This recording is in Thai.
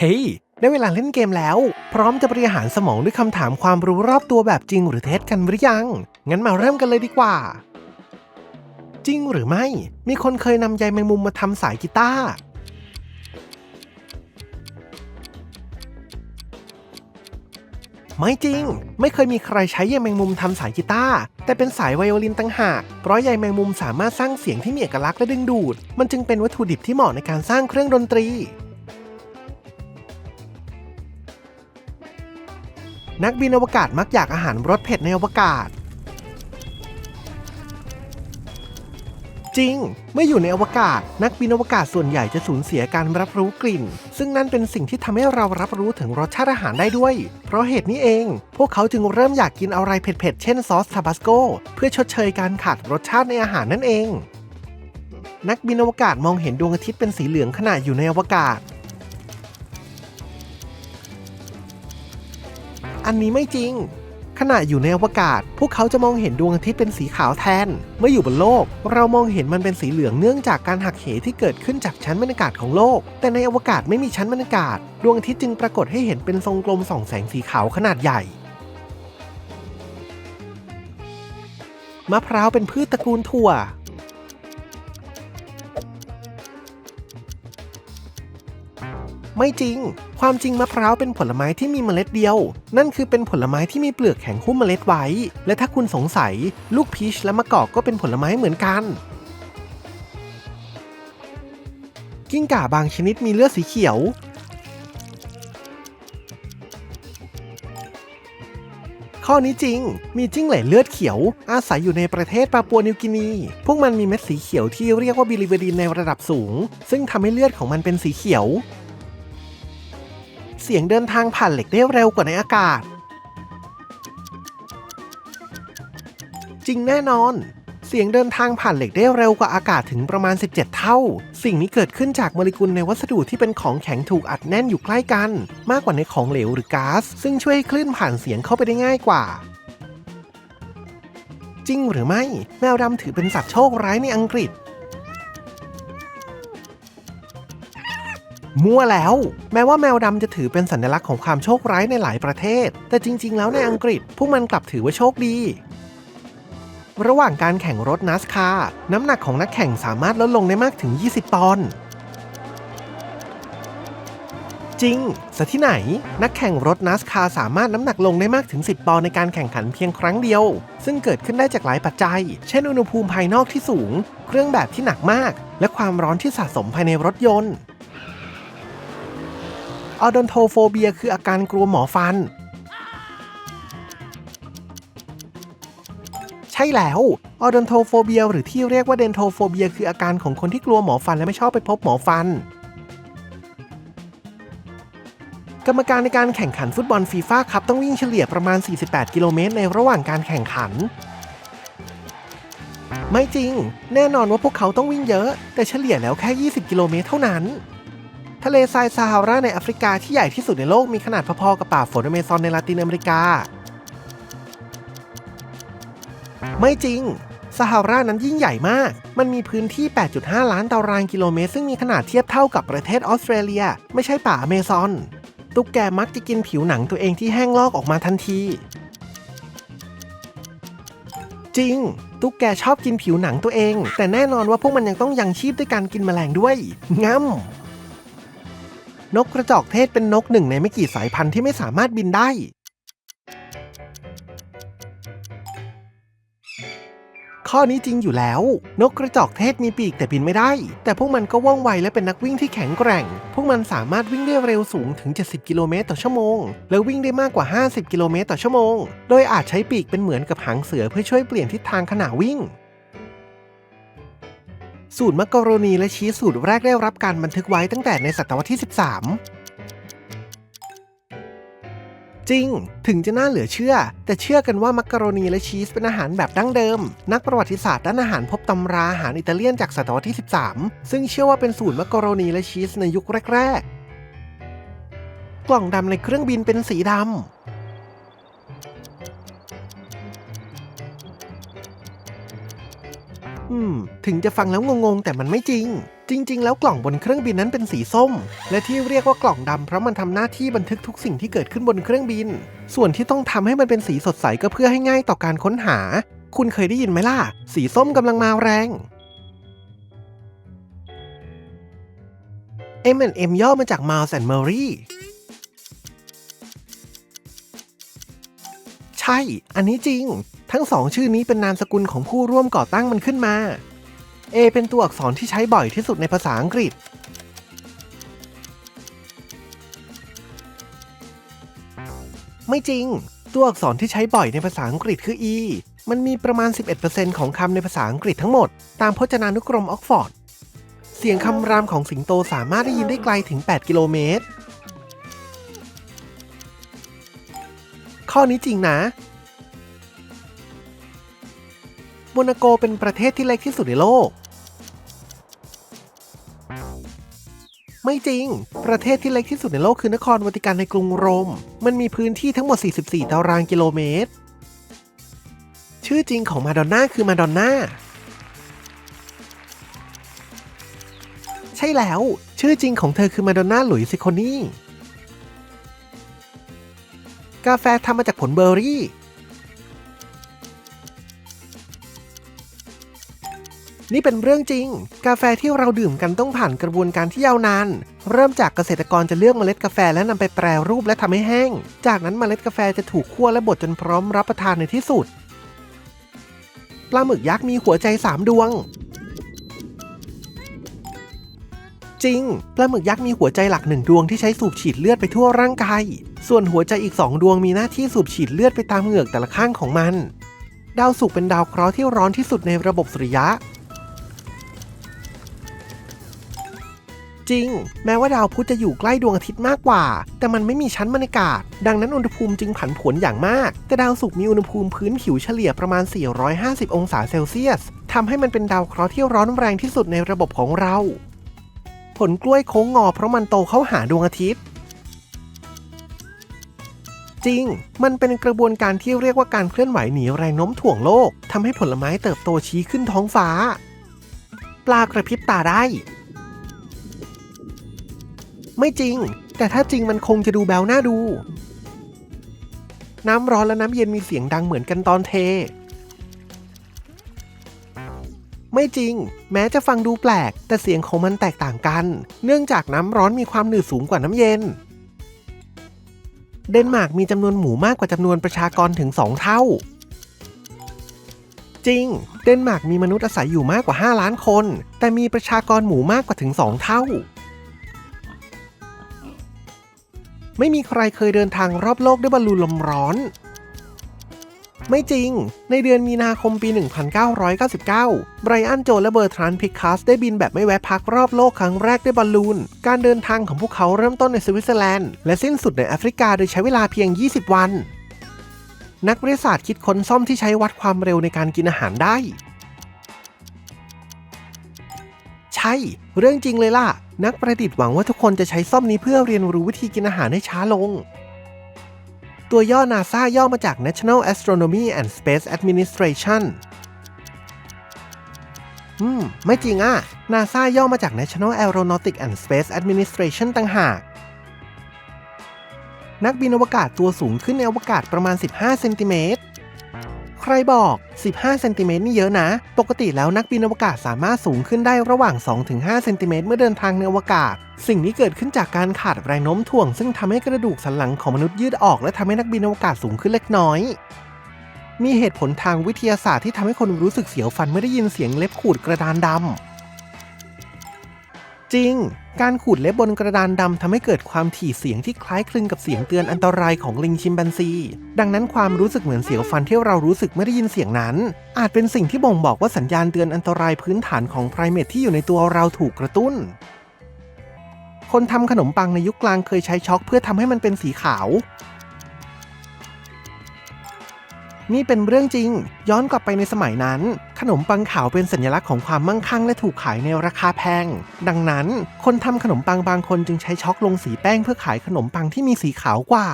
เฮ้ยได้เวลาเล่นเกมแล้ว พร้อมจะบริหารสมองด้วยคำถามความรู้รอบตัวแบบจริงหรือเท็จกันหรือยัง งั้นมาเริ่มกันเลยดีกว่า จริงหรือไม่ มีคนเคยนำใยแมงมุมมาทำสายกีตาร์ไม่จริง ไม่เคยมีใครใช้ใยแมงมุมทำสายกีตาร์แต่เป็นสายไวโอลินต่างหาก เพราะใยแมงมุมสามารถสร้างเสียงที่มีเอกลักษณ์และดึงดูด มันจึงเป็นวัตถุดิบที่เหมาะในการสร้างเครื่องดนตรี นักบินอวกาศมักอยากอาหารรสเผ็ดในอวกาศ จริง เมื่ออยู่ในอวกาศ นักบินอวกาศส่วนใหญ่จะสูญเสียการรับรู้กลิ่น ซึ่งนั่นเป็นสิ่งที่ทำให้เรารับรู้ถึงรสชาติอาหารได้ด้วย เพราะเหตุนี้เอง พวกเขาจึงเริ่มอยากกินอะไรเผ็ดๆ เช่นซอสทาบาสโกเพื่อชดเชยการขาดรสชาติในอาหารนั่นเอง นักบินอวกาศมองเห็นดวงอาทิตย์เป็นสีเหลืองขณะอยู่ในอวกาศ อันนี้ไม่จริง ขณะอยู่ในอวกาศ พวกเขาจะมองเห็นดวงอาทิตย์เป็นสีขาวแทน เมื่ออยู่บนโลก เรามองเห็นมันเป็นสีเหลืองเนื่องจากการหักเหที่เกิดขึ้นจากชั้นบรรยากาศของโลก แต่ในอวกาศไม่มีชั้นบรรยากาศ ดวงอาทิตย์จึงปรากฏให้เห็นเป็นทรงกลมส่องแสงสีขาวขนาดใหญ่มะพร้าวเป็นพืชตระกูลถั่ว ไม่จริง ความจริงมะพร้าวเป็นผลไม้ที่มีเมล็ดเดียว นั่นคือเป็นผลไม้ที่มีเปลือกแข็งหุ้มเมล็ดไว้ และถ้าคุณสงสัย ลูกพีชและมะกอกก็เป็นผลไม้เหมือนกัน กิ้งก่าบางชนิดมีเลือดสีเขียว ข้อนี้จริง มีจิ้งเหลนเลือดเขียว อาศัยอยู่ในประเทศปาปัวนิวกินี พวกมันมีเม็ดสีเขียวที่เรียกว่าบิลิเวดีนในระดับสูง ซึ่งทำให้เลือดของมันเป็นสีเขียว เสียงเดินทางผ่านเหล็กได้เร็วกว่าในอากาศ จริงแน่นอน เสียงเดินทางผ่านเหล็กได้เร็วกว่าอากาศถึงประมาณ 17 เท่า สิ่งนี้เกิดขึ้นจากโมเลกุลในวัสดุที่เป็นของแข็งถูกอัดแน่นอยู่ใกล้กัน มากกว่าในของเหลวหรือก๊าซซึ่งช่วยให้คลื่นผ่านเสียงเข้าไปได้ง่ายกว่าจริงหรือไม่ แมวดำถือเป็นสัตว์โชคร้ายในอังกฤษ มั่วแล้ว แม้ว่าแมวดำจะถือเป็นสัญลักษณ์ของความโชคร้ายในหลายประเทศ แต่จริง ๆ แล้วในอังกฤษ พวกมันกลับถือว่าโชคดี ระหว่างการแข่งรถนัสคาร์น้ำหนักของนักแข่งสามารถลดลงได้มากถึง 20ปอนด์จริงสที่ไหน นักแข่งรถนัสคาร์สามารถน้ำหนักลงได้มากถึง 10 ปอนด์ในการแข่งขันเพียงครั้งเดียว ซึ่งเกิดขึ้นได้จากหลายปัจจัย เช่นอุณหภูมิภายนอกที่สูง เครื่องแบบที่หนักมาก และความร้อนที่สะสมภายในรถยนต์ ออดอนโทโฟเบียคืออาการกลัวหมอฟัน ใช่แล้วออดอนโทโฟเบียหรือที่เรียกว่าเดนโทโฟเบียคืออาการของคนที่กลัวหมอฟันและไม่ชอบไปพบหมอฟัน กรรมการในการแข่งขันฟุตบอลฟีฟ่าครับต้องวิ่งเฉลี่ยประมาณ 48 กิโลเมตรในระหว่างการแข่งขันไม่จริง แน่นอนว่าพวกเขาต้องวิ่งเยอะ แต่เฉลี่ยแล้วแค่ 20 กิโลเมตรเท่านั้น ทะเลทรายซาฮาราในแอฟริกาที่ใหญ่ที่สุดในโลกมีขนาดพอๆกับป่าฝนอเมซอนในลาตินอเมริกา ไม่จริงซาฮารานั้นยิ่งใหญ่มาก มันมีพื้นที่ 8.5 ล้านตารางกิโลเมตร ซึ่งมีขนาดเทียบเท่ากับประเทศออสเตรเลีย ไม่ใช่ป่าอเมซอน ตุ๊กแกมักจะกินผิวหนังตัวเองที่แห้งลอกออกมาทันที จริง ตุ๊กแกชอบกินผิวหนังตัวเอง แต่แน่นอนว่าพวกมันยังต้องยังชีพด้วยการกินแมลงด้วยง่ำ นกกระจอกเทศเป็นนกหนึ่งในไม่กี่สายพันธุ์ที่ไม่สามารถบินได้ ข้อนี้จริงอยู่แล้ว นกกระจอกเทศมีปีกแต่บินไม่ได้ แต่พวกมันก็ว่องไวและเป็นนักวิ่งที่แข็งแกร่ง พวกมันสามารถวิ่งได้เร็วสูงถึง 70 กิโลเมตรต่อชั่วโมง และวิ่งได้มากกว่า 50 กิโลเมตรต่อชั่วโมง โดยอาจใช้ปีกเป็นเหมือนกับหางเสือเพื่อช่วยเปลี่ยนทิศทางขณะวิ่ง สูตรมักกะโรนีและชีสสูตรแรกได้รับการบันทึกไว้ตั้งแต่ในศตวรรษที่ 13 จริง ถึงจะน่าเหลือเชื่อ แต่เชื่อกันว่ามักกะโรนีและชีสเป็นอาหารแบบดั้งเดิม นักประวัติศาสตร์ด้านอาหารพบตำราอาหารอิตาเลียนจากศตวรรษที่ 13 ซึ่งเชื่อว่าเป็นสูตรมักกะโรนีและชีสในยุคแรก ๆ กล่องดำในเครื่องบินเป็นสีดำ อืม ถึงจะฟังแล้วงงๆ แต่มันไม่จริง จริง ๆ แล้วกล่องบนเครื่องบินนั้นเป็นสีส้ม และที่เรียกว่ากล่องดำเพราะมันทำหน้าที่บันทึกทุกสิ่งที่เกิดขึ้นบนเครื่องบิน ส่วนที่ต้องทำให้มันเป็นสีสดใสก็เพื่อให้ง่ายต่อการค้นหา คุณเคยได้ยินไหมล่ะ สีส้มกำลังมาแรง M&M ย่อมาจาก Miles and Murray ใช่ อันนี้จริง ทั้งสองชื่อนี้เป็นนามสกุลของผู้ร่วมก่อตั้งมันขึ้นมา A เป็นตัวอักษรที่ใช้บ่อยที่สุดในภาษาอังกฤษ ไม่จริง ตัวอักษรที่ใช้บ่อยในภาษาอังกฤษคือ E มันมีประมาณ 11%ของคำในภาษาอังกฤษทั้งหมด ตามพจนานุกรมออกฟอร์ด เสียงคำรามของสิงโตสามารถได้ยินได้ไกลถึง 8 กิโลเมตร ข้อนี้จริงนะ โมนาโกเป็นประเทศที่เล็กที่สุดในโลก ไม่จริง ประเทศที่เล็กที่สุดในโลกคือนครวาติกันในกรุงโรม มันมีพื้นที่ทั้งหมด 44 ตารางกิโลเมตร ชื่อจริงของมาดอนน่าคือมาดอนน่า ใช่แล้ว ชื่อจริงของเธอคือมาดอนน่าหลุยส์ซิโคนีกาแฟทำมาจากผลเบอร์รี่ นี่เป็นเรื่องจริง กาแฟที่เราดื่มกันต้องผ่านกระบวนการที่ยาวนาน เริ่มจากเกษตรกรจะเลือกเมล็ดกาแฟและนำไปแปรรูปและทำให้แห้ง จากนั้นเมล็ดกาแฟจะถูกคั่วและบดจนพร้อมรับประทานในที่สุด ปลาหมึกยักษ์มีหัวใจสามดวง จริง ปลาหมึกยักษ์มีหัวใจหลักหนึ่งดวงที่ใช้สูบฉีดเลือดไปทั่วร่างกาย ส่วนหัวใจอีกสองดวงมีหน้าที่สูบฉีดเลือดไปตามเหงือกแต่ละข้างของมันดาวศุกร์เป็นดาวเคราะห์ที่ร้อนที่สุดในระบบสุริยะ จริง แม้ว่าดาวพุธจะอยู่ใกล้ดวงอาทิตย์มากกว่า แต่มันไม่มีชั้นบรรยากาศ ดังนั้นอุณหภูมิจึงผันผวนอย่างมาก แต่ดาวศุกร์มีอุณหภูมิพื้นผิวเฉลี่ยประมาณ 450 องศาเซลเซียสทำให้มันเป็นดาวเคราะห์ที่ร้อนแรงที่สุดในระบบของเรา ผลกล้วยโค้งงอเพราะมันโตเข้าหาดวงอาทิตย์จริง มันเป็นกระบวนการที่เรียกว่าการเคลื่อนไหวหนีแรงโน้มถ่วงโลกทำให้ผลไม้เติบโตชี้ขึ้นท้องฟ้า ปลากระพริบตาได้ ไม่จริง แต่ถ้าจริงมันคงจะดูแบวหน้าดู น้ำร้อนและน้ำเย็นมีเสียงดังเหมือนกันตอนเท ไม่จริง แม้จะฟังดูแปลก แต่เสียงของมันแตกต่างกัน เนื่องจากน้ำร้อนมีความหนืดสูงกว่าน้ำเย็น เดนมาร์กมีจำนวนหมูมากกว่าจำนวนประชากรถึง2เท่า จริง เดนมาร์กมีมนุษย์อาศัยอยู่มากกว่า 5 ล้านคน แต่มีประชากรหมูมากกว่าถึง2เท่า ไม่มีใครเคยเดินทางรอบโลกด้วยบอลลูนลมร้อน ไม่จริง ในเดือนมีนาคมปี 1999 ไบรอันโจและเบอร์ทรานพิคัสได้บินแบบไม่แวะพักรอบโลกครั้งแรกด้วยบอลลูน การเดินทางของพวกเขาเริ่มต้นในสวิตเซอร์แลนด์และสิ้นสุดในแอฟริกาโดยใช้เวลาเพียง 20 วัน นักวิทยาศาสตร์คิดค้นซ่อมที่ใช้วัดความเร็วในการกินอาหารได้ ช่ เรื่องจริงเลยล่ะ นักประดิษฐ์หวังว่าทุกคนจะใช้ซ่อมนี้เพื่อเรียนรู้วิธีกินอาหารให้ช้าลง ตัวย่อ NASA ย่อมาจาก National Astronomy and Space Administration อืม ไม่จริงอะ NASA ย่อมาจาก National Aeronautics and Space Administration ต่างหากนักบินอวกาศตัวสูงขึ้นในอวกาศประมาณ 15 เซนติเมตร ใครบอก 15 เซนติเมตรนี่เยอะนะ ปกติแล้วนักบินอวกาศสามารถสูงขึ้นได้ระหว่าง 2-5 เซนติเมตรเมื่อเดินทางในอวกาศ สิ่งนี้เกิดขึ้นจากการขาดแรงโน้มถ่วง ซึ่งทำให้กระดูกสันหลังของมนุษย์ยืดออก และทำให้นักบินอวกาศสูงขึ้นเล็กน้อย มีเหตุผลทางวิทยาศาสตร์ที่ทำให้คนรู้สึกเสียวฟันเมื่อได้ยินเสียงเล็บขูดกระดานดำ จริง การขูดเล็บบนกระดานดำทำให้เกิดความถี่เสียงที่คล้ายคลึงกับเสียงเตือนอันตรายของลิงชิมแปนซี ดังนั้นความรู้สึกเหมือนเสียวฟันที่เรารู้สึกเมื่อได้ยินเสียงนั้น อาจเป็นสิ่งที่บ่งบอกว่าสัญญาณเตือนอันตรายพื้นฐานของไพรเมทที่อยู่ในตัวเราถูกกระตุ้น คนทำขนมปังในยุคกลางเคยใช้ช็อกเพื่อทำให้มันเป็นสีขาว นี่เป็นเรื่องจริง ย้อนกลับไปในสมัยนั้น ขนมปังขาวเป็นสัญลักษณ์ของความมั่งคั่งและถูกขายในราคาแพง ดังนั้น คนทำขนมปังบางคนจึงใช้ช็อกลงสีแป้งเพื่อขายขนมปังที่มีสีขาวกว่า